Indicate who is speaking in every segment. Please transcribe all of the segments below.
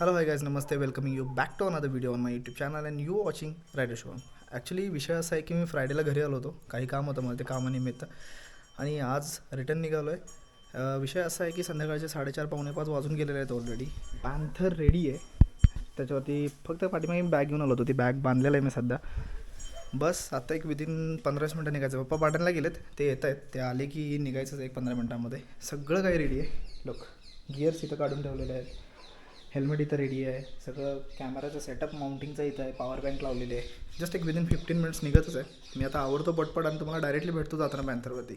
Speaker 1: Hello hi guys Namaste welcoming you back to another video on my YouTube channel and you watching Friday show actually विषय असा आहे की मी फ्रायडेला घरी आलो होतो. काही काम होतं मला ते कामानिमित्त. आणि आज रिटर्न निघालो आहे विषय असा आहे की संध्याकाळचे साडेचार पावणे पाच वाजून गेलेले आहेत ऑलरेडी पॅन्थर रेडी आहे. त्याच्यावरती फक्त पाठीमागे मी बॅग घेऊन आलो होतो. ती बॅग बांधलेलं आहे मी सध्या. बस आता एक विदिन पंधराच मिनटं निघायचं. पप्पा पाटणला गेलेत. ते येत आहेत. ते आले की निघायचंच एक पंधरा मिनटामध्ये. सगळं काही रेडी आहे. लोक गिअर्स इथं काढून ठेवलेले आहेत. हेल्मेट इथं रेडी आहे. सगळं कॅमेराचं सेटअप माउंटिंगचं इथं आहे. पॉवर बँक लावलेली आहे. जस्ट एक विदिन फिफ्टीन मिनिट्स निघतच आहे. मी आता आवडतो पटपट आणि तुम्हाला डायरेक्टली भेटतो जाताना पॅन्थरवरती.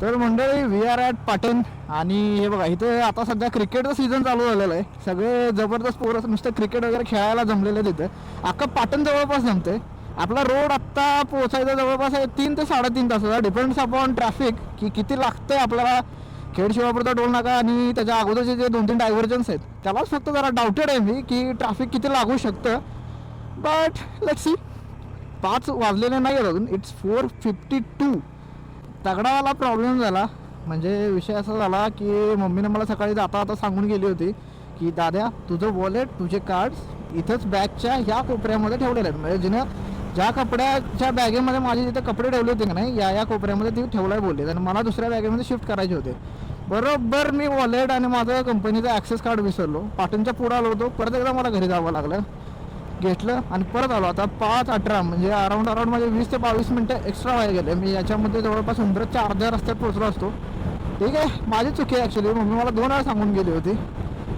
Speaker 2: तर मंडळी वी आर ॲट पाटण आणि हे बघा इथे आता सध्या क्रिकेटचं सीझन चालू झालेलं आहे. सगळे जबरदस्त पोरं नुसतं क्रिकेट वगैरे खेळायला जमलेले तिथे अख्खा पाटण जवळपास जमते. आपला रोड आत्ता पोहोचायचा जवळपास आहे तीन ते साडेतीन तासाचा. डिपेंड्स अपॉन ट्रॅफिक की किती लागतं आपल्याला खेड शिवापूरचा टोल नाका आणि त्याच्या अगोदरचे जे दोन तीन डायव्हर्जन्स आहेत त्यालाच फक्त जरा डाऊटेड आहे मी की ट्रॅफिक किती लागू शकतं. बट लेट सी पाच वाजलेले नाही आहेत अजून. इट्स फोर फिफ्टी टू तगडावाला प्रॉब्लेम झाला. म्हणजे विषय असा झाला की मम्मीने मला सकाळी जाता आता सांगून गेली होती की दाद्या तुझं वॉलेट तुझे कार्ड्स इथंच बॅगच्या ह्या कोपऱ्यामध्ये ठेवलेले आहेत. म्हणजे जिनं ज्या कपड्याच्या बॅगेमध्ये माझे जिथे कपडे ठेवले होते की नाही या या कोपऱ्यामध्ये ती ठेवलाय बोलले. आणि मला दुसऱ्या बॅगेमध्ये शिफ्ट करायचे होते. बरोबर मी वॉलेट आणि माझं कंपनीचं ॲक्सेस कार्ड विसरलो. पाटणच्या पुढं आलो होतो. परत एकदा मला घरी जावं लागलं. घेतलं आणि परत आलो. आता पाच अठरा म्हणजे अराऊंड अराऊंड माझे वीस ते बावीस मिनटं एक्स्ट्रा व्हायला गेले. मी याच्यामध्ये जवळपास उंबरतच्या अर्ध्या रस्त्यात पोचलो असतो. ठीक आहे? माझी चुकी आहे ॲक्च्युली मम्मी मला दोन वेळा सांगून गेली होती.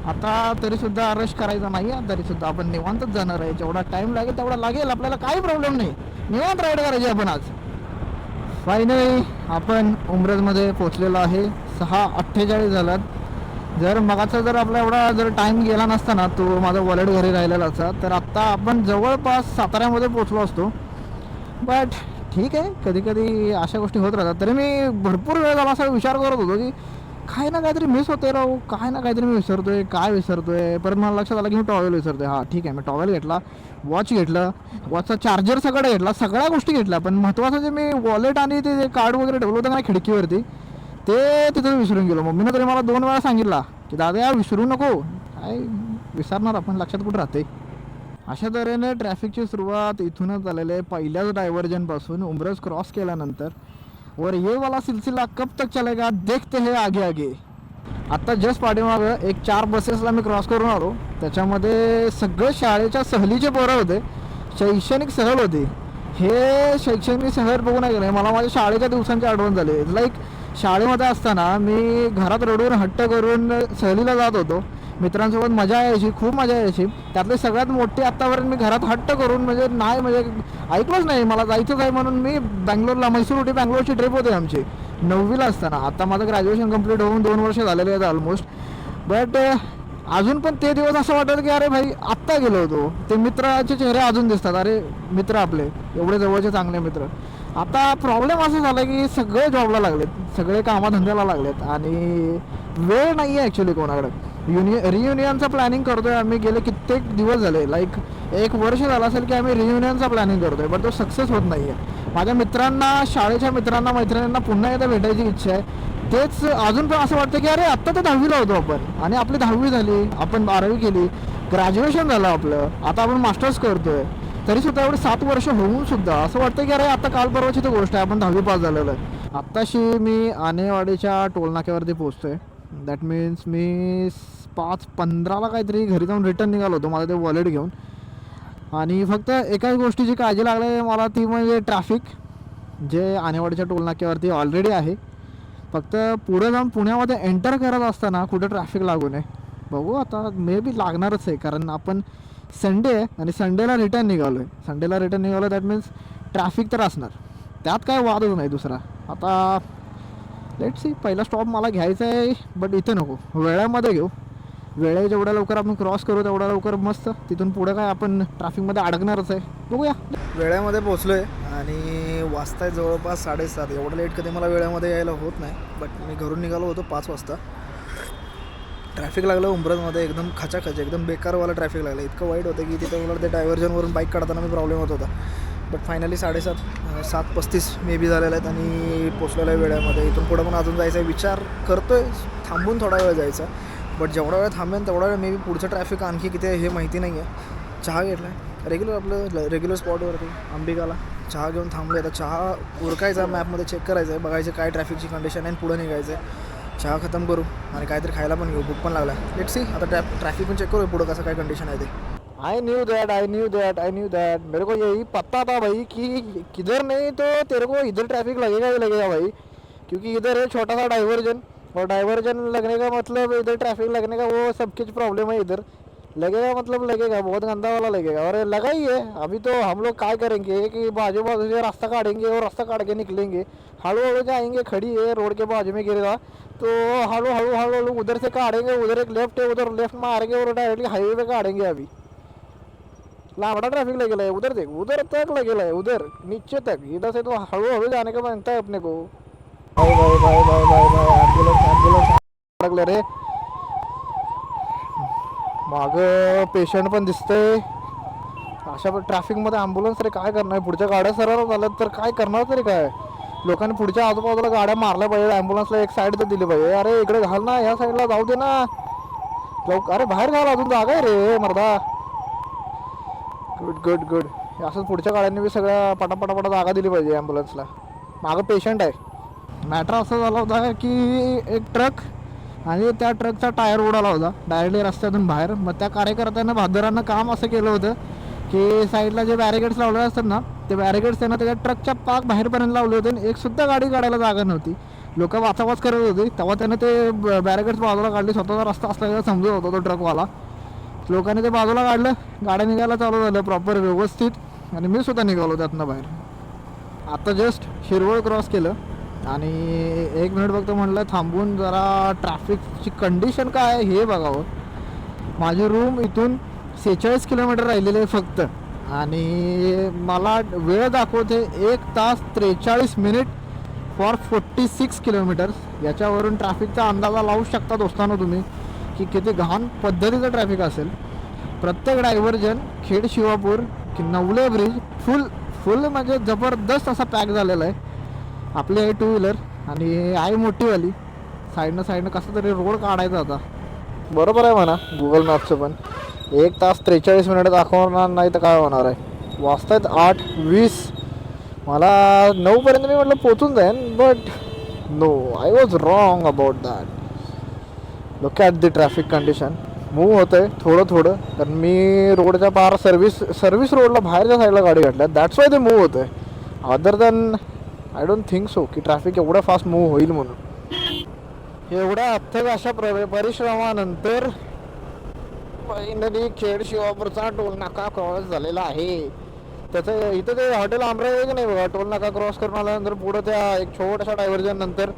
Speaker 2: आता तरीसुद्धा रश करायचा नाही आहे तरीसुद्धा आपण निवांतच जाणार आहे. जेवढा टाईम लागेल तेवढा लागेल. आपल्याला काही प्रॉब्लेम नाही. निवांत राईड करायची आपण आज. फायनली आपण उमरजमध्ये पोचलेलो आहे. सहा अठ्ठेचाळीस झालात. जर मगाचा जर आपला एवढा जर टाईम गेला नसता ना तो माझा वॉलेट घरी राहिलेला असा तर आत्ता आपण जवळपास साताऱ्यामध्ये पोचलो असतो. बट ठीक आहे कधी कधी अशा गोष्टी होत राहतात. तरी मी भरपूर वेळ झाला असा विचार करत होतो की काय ना काहीतरी मिस होते राहू काय ना काहीतरी मी विसरतोय काय विसरतोय? परत मला लक्षात आलं की मी टॉवेल विसरतोय. हां ठीक आहे मी टॉवेल घेतला वॉच घेतलं वॉचचा चार्जर सगळं घेतला सगळ्या गोष्टी घेतल्या. पण महत्त्वाचं जे मी वॉलेट आणि ते जे कार्ड वगैरे ठेवलं होतं ना खिडकीवरती ते तिथं विसरून गेलो. मम्मीनं तरी मला दोन वेळा सांगितला की दादा या विसरू नको. काय? विसरणार आपण? लक्षात कुठं राहते अशा तऱ्हेने ट्रॅफिकची सुरुवात इथूनच झालेली आहे. पहिल्याच डायव्हर्जनपासून उमरज क्रॉस केल्यानंतर वर ये वाला सिलसिला कब तक चलेगा देखते हे आगे आगे. आत्ता जस्ट पाठीमागं एक चार बसेसला मी क्रॉस करून आलो. त्याच्यामध्ये सगळे शाळेच्या सहलीचे पोरं होते. शैक्षणिक सहल होती. हे शैक्षणिक सहल बघून गेले मला माझ्या शाळेच्या दिवसांची आठवण झाली. लाईक शाळेमध्ये असताना मी घरात रडून हट्ट करून सहलीला जात होतो. मित्रांसोबत मजा यायची खूप मजा यायची. त्यातली सगळ्यात मोठी आत्तापर्यंत मी घरात हट्ट करून म्हणजे नाही म्हणजे ऐकलंच नाही. मला जायचंच आहे म्हणून मी बँगलोरला मैसूर उठी बँगलोरची ट्रिप होती आमची. नववीला असताना. आता माझं ग्रॅज्युएशन कंप्लीट होऊन दोन वर्ष झालेले आहेत ऑलमोस्ट बट अजून पण ते दिवस असं वाटत की अरे भाई आत्ता गेलो होतो. ते मित्राचे चेहरे अजून दिसतात. अरे मित्र आपले. एवढे जवळचे चांगले मित्र. आता प्रॉब्लेम असं झाला की सगळे जॉबला लागलेत. सगळे कामाधंद्याला लागलेत आणि वेळ नाही आहे ॲक्च्युली कोणाकडे. युनि रियुनियनचं प्लॅनिंग करतोय आम्ही गेले कित्येक दिवस झाले. लाईक एक वर्ष झालं असेल की आम्ही रियुनियनचा प्लॅनिंग करतोय बट तो सक्सेस होत नाही आहे माझ्या मित्रांना शाळेच्या मित्रांना मैत्रिणींना पुन्हा एकदा भेटायची इच्छा आहे. तेच अजून पण असं वाटतं की अरे आत्ता तर दहावीला होतो आपण. आणि आपली दहावी झाली आपण बारावी केली ग्रॅज्युएशन झालं आपलं. आता आपण मास्टर्स करतोय. तरी सुद्धा एवढे सात वर्ष होऊन सुद्धा असं वाटतं की अरे आता काल परवाची तर गोष्ट आहे. आपण दहावी पास झालेलो आहे. आत्ताशी मी आनेवाडीच्या टोलनाक्यावरती पोहोचतोय. दॅट मीन्स मी पाच पंधराला काहीतरी घरी जाऊन रिटर्न निघालो होतो माझं ते वॉलेट घेऊन. आणि फक्त एकाच गोष्टीची काळजी लागली मला ती म्हणजे ट्रॅफिक जे आनेवाडीच्या टोलनाक्यावरती ऑलरेडी आहे. फक्त पुढे जाऊन पुण्यामध्ये एंटर करत असताना कुठं ट्रॅफिक लागू नये. बघू आता मे बी लागणारच आहे कारण आपण संडे आहे आणि संडेला रिटर्न निघालो आहे संडेला रिटर्न निघालो दॅट मीन्स ट्रॅफिक तर असणार. त्यात काय वादच नाही दुसरा? आता लेट सी पहिला स्टॉप मला घ्यायचा आहे बट इथे नको. वेळेमध्ये घेऊ. वेळे जेवढ्या लवकर आपण क्रॉस करू तेवढ्या लवकर मस्त. तिथून पुढे काय आपण ट्रॅफिकमध्ये अडकणारच आहे. बघूया.
Speaker 1: वेळेमध्ये पोचलो आहे आणि वाजताय जवळपास साडेसात. एवढं लेट कधी मला वेळेमध्ये यायला होत नाही बट मी घरून निघालो होतो पाच वाजता. ट्रॅफिक लागलं उंबरजमध्ये एकदम खचाखच एकदम बेकारवाला ट्रॅफिक लागलं. इतकं वाईट होतं की तिथं मला ते डायव्हर्जनवरून बाईक काढताना मी प्रॉब्लेम होत होता. बट फायनली साडेसात सात पस्तीस मे बी झालेले आहेत आणि पोचलेलं आहे वेळेमध्ये. इथून पुढं पण अजून जायचा आहे. विचार करतो आहे थांबून थोडा वेळ जायचा. बट जेवढा वेळ थांबेन तेवढा वेळ मे बी पुढचं ट्रॅफिक आणखी किती आहे हे माहिती नाही आहे चहा घेतला आहे रेग्युलर आपलं रेग्युलर स्पॉटवरती अंबिकाला चहा घेऊन थांबलो आता चहा उरकायचा मॅपमध्ये चेक करायचं आहे बघायचं काय ट्रॅफिकची कंडिशन आहे आणि पुढं निघायचं आहे चहा खतम करू आणि काहीतरी खायला पण घेऊ भूक पण लागला. लेट सी आता ट्रॅ ट्रॅफिक पण चेक करू पुढं कसं काय कंडिशन आहे ते.
Speaker 2: I knew that I knew that I knew that मेरे को यही पता था भाई कि किधर नहीं तो तेरे को इधर ट्रैफिक लगेगा ही लगेगा भाई। क्योंकि इधर है छोटा सा डाइवर्जन और डाइवर्जन लगने का मतलब इधर ट्रैफिक लगने का वो सब कुछ प्रॉब्लम है इधर। लगेगा मतलब लगेगा बहुत गंदा वाला लगेगा। और लगा ही है अभी तो हम लोग काय करेंगे कि बाजू बाजू से रास्ता काटेंगे और रास्ता काट के निकलेंगे। हड़ू हड़ू जाएँगे खड़ी है रोड के बाजू में गिरेगा। तो हड़ू हड़ू हड़ू हड़ू उधर से काटेंगे उधर एक लेफ़्ट है उधर लेफ़्ट मारेंगे और डायरेक्टली हाईवे पे काटेंगे अभी। लावड़ा ट्रैफ़िक लगेला है उधर देख उधर तक लगेला है उधर नीचे तक। इधर से तो हड़ू हड़ू जाने का बनता है अपने को। भाई भाई भाई भाई भाई भाई अडकले रे माग पेशंट पण दिसतंय. अशा ट्रॅफिकमध्ये ॲम्ब्युलन्स तरी काय करणार? पुढच्या गाड्या सरळ झाल्या तर काय करणार तरी काय? लोकांनी पुढच्या आजूबाजूला गाड्या मारल्या पाहिजे ॲम्ब्युलन्सला एक साईड तर दिली पाहिजे. अरे इकडे घाल ना. ह्या साईडला जाऊ दे ना. जाऊ अरे बाहेर घाल. अजून जागा आहे रे मर्दा. गुड गुड गुड असंच पुढच्या गाड्यांनी बी सगळ्या पटापटापटा जागा दिली पाहिजे ॲम्ब्युलन्सला मागं पेशंट आहे. मॅटर असं झाला होता की एक ट्रक आणि त्या ट्रकचा टायर उडाला होता. डायरेक्टली रस्त्यातून बाहेर. मग त्या कार्यकर्त्यांना भादरांना काम असं केलं होतं की साईडला जे बॅरिकेड्स लावले असतात ना ते बॅरिकेड्स त्यांना त्याच्या ट्रकच्या पाक बाहेरपर्यंत लावले होते आणि एक सुद्धा गाडी काढायला जागा नव्हती. लोक वाचावाच करत होते. तेव्हा त्यानं ते बॅरिकेड्स बाजूला काढले. स्वतःचा रस्ता असल्याचा समजत होता तो ट्रकवाला लोकांनी ते बाजूला काढलं. गाड्या निघायला चालू झालं. प्रॉपर व्यवस्थित. आणि मी सुद्धा निघालो त्यातनं बाहेर. आता जस्ट शिरवळ क्रॉस केलं. आणि एक मिनिट बघतो म्हटलं थांबून जरा ट्रॅफिकची कंडिशन काय आहे हे बघावं हो. माझी रूम इथून सेहेचाळीस किलोमीटर राहिलेले आहे फक्त. आणि मला वेळ दाखवते एक तास त्रेचाळीस minute for forty six kilometres याच्यावरून ट्रॅफिकचा अंदाजा लावू शकता दोस्तांनो तुम्ही की किती घाण पद्धतीचं ट्रॅफिक असेल. प्रत्येक डायव्हर्जन खेड शिवापूर की नवले ब्रिज फुल फुल म्हणजे जबरदस्त असा पॅक झालेला आहे. आपली आहे टू व्हीलर आणि आहे मोठीवाली. साईडनं साईडनं कसं तरी रोड काढायचा होता बरोबर आहे म्हणा गुगल मॅपचं पण. एक तास त्रेचाळीस मिनिट दाखवणार नाही तर काय होणार आहे? वाजतायत आठ वीस. मला नऊपर्यंत मी म्हटलं पोचून जाईन but no I was wrong about that look at the traffic condition move होतं आहे थोडं थोडं. कारण मी रोडच्या पार सर्व्हिस सर्व्हिस रोडला बाहेरच्या साईडला गाडी घातल्या दॅट्स वाय ते मूव होतं आहे other than I don't think so की ट्रॅफिक एवढं फास्ट मूव होईल म्हणून. एवढ्या अथक अशा प्र परिश्रमानंतर फायनली खेड शिवापूरचा टोल नाका क्रॉस झालेला आहे. त्याचं इथं ते हॉटेल आमरा आहे की नाही बघा टोल नाका क्रॉस करून आल्यानंतर पुढं त्या एक छोट्याशा डायव्हर्जन नंतर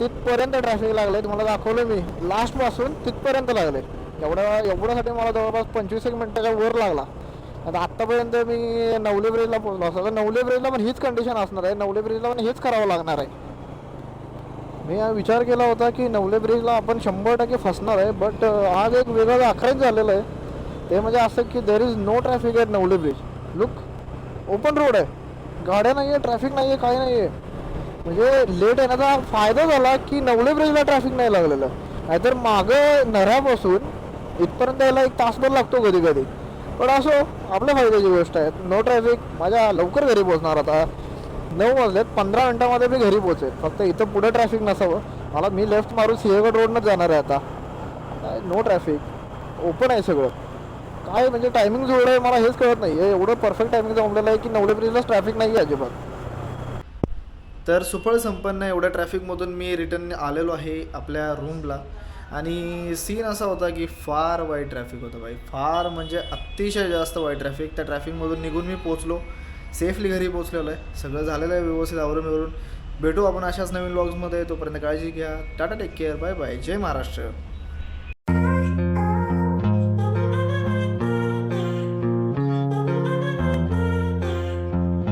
Speaker 2: तिथपर्यंत ट्रॅफिक लागले तुम्हाला दाखवलं मी. लास्टपासून तिथपर्यंत लागले एवढ्या एवढ्यासाठी मला जवळपास पंचवीस एक मिनटाच्या वर लागला. आता आत्तापर्यंत मी नवले ब्रिजला पोहोचलो असतो. तर नवले ब्रिजला पण हीच कंडिशन असणार आहे. नवले ब्रिजला पण हेच करावं लागणार आहे. मी हा विचार केला होता की नवले ब्रिजला आपण शंभर टक्के फसणार आहे बट आज एक वेगळं आखरेच झालेलं आहे. ते म्हणजे असं की there is no traffic at Navale bridge look open road आहे. गाड्या नाही म्हणजे आहे ट्रॅफिक नाही आहे काही नाही आहे म्हणजे लेट येण्याचा फायदा झाला की नवले ब्रिजला ट्रॅफिक नाही लागलेलं. नाहीतर मागं नऱ्यापासून इथपर्यंत यायला एक तासभर लागतो कधी कधी पण असो आपल्या फायद्याची गोष्ट आहे. नो ट्रॅफिक माझ्या लवकर घरी पोहोचणार आता. नऊ वाजलेत पंधरा मिनटामध्ये मी घरी पोहोचेल फक्त इथं पुढे ट्रॅफिक नसावं. मला मी लेफ्ट मारून सिंहगड रोडनंच जाणार आहे आता. नो ट्रॅफिक ओपन आहे सगळं. काय म्हणजे टायमिंग जोडं आहे मला हेच कळत नाही आहे एवढं परफेक्ट टायमिंग जमलेलं आहे की नवले ब्रिजलाच ट्रॅफिक नाही आहे अजिबात.
Speaker 1: तर सुफळ संपन्न एवढ्या ट्रॅफिकमधून मी रिटर्न आलेलो आहे आपल्या रूमला आणि सीन असा होता की फार वाईट ट्रॅफिक होतं बाई फार म्हणजे अतिशय जास्त वाईट ट्रॅफिक त्या ट्रॅफिकमधून निघून मी पोचलो सेफली घरी पोचलेलो आहे. सगळं झालेलं आहे व्यवस्थित आवरून मिळून भेटू आपण अशाच नवीन ब्लॉग्समध्ये तोपर्यंत काळजी घ्या. Tata take care bye bye जय महाराष्ट्र.